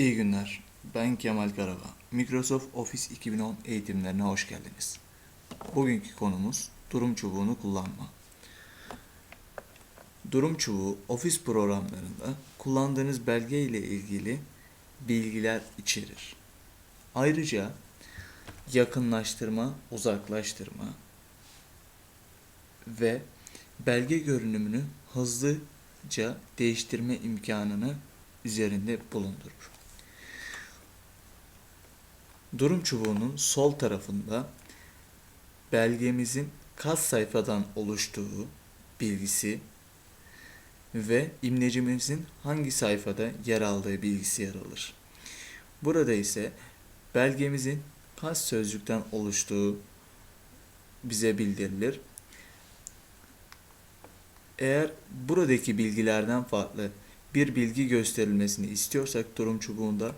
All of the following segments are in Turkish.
İyi günler. Ben Kemal Karaba. Microsoft Office 2010 eğitimlerine hoş geldiniz. Bugünkü konumuz durum çubuğunu kullanma. Durum çubuğu Office programlarında kullandığınız belge ile ilgili bilgiler içerir. Ayrıca yakınlaştırma, uzaklaştırma ve belge görünümünü hızlıca değiştirme imkanını üzerinde bulundurur. Durum çubuğunun sol tarafında belgemizin kaç sayfadan oluştuğu bilgisi ve imlecimizin hangi sayfada yer aldığı bilgisi yer alır. Burada ise belgemizin kaç sözcükten oluştuğu bize bildirilir. Eğer buradaki bilgilerden farklı bir bilgi gösterilmesini istiyorsak durum çubuğunda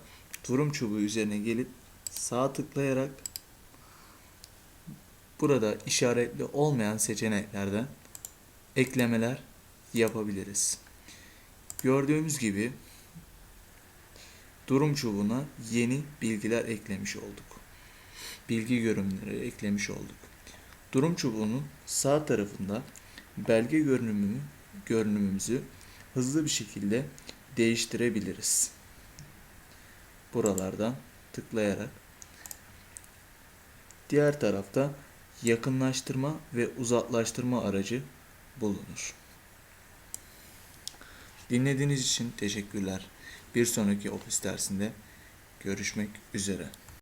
durum çubuğu üzerine gelip sağ tıklayarak burada işaretli olmayan seçeneklerden eklemeler yapabiliriz. Gördüğümüz gibi durum çubuğuna yeni bilgiler eklemiş olduk. Bilgi görünümleri eklemiş olduk. Durum çubuğunun sağ tarafında belge görünümünü görünümümüzü hızlı bir şekilde değiştirebiliriz. Buralardan tıklayarak diğer tarafta yakınlaştırma ve uzaklaştırma aracı bulunur. Dinlediğiniz için teşekkürler. Bir sonraki ofis dersinde görüşmek üzere.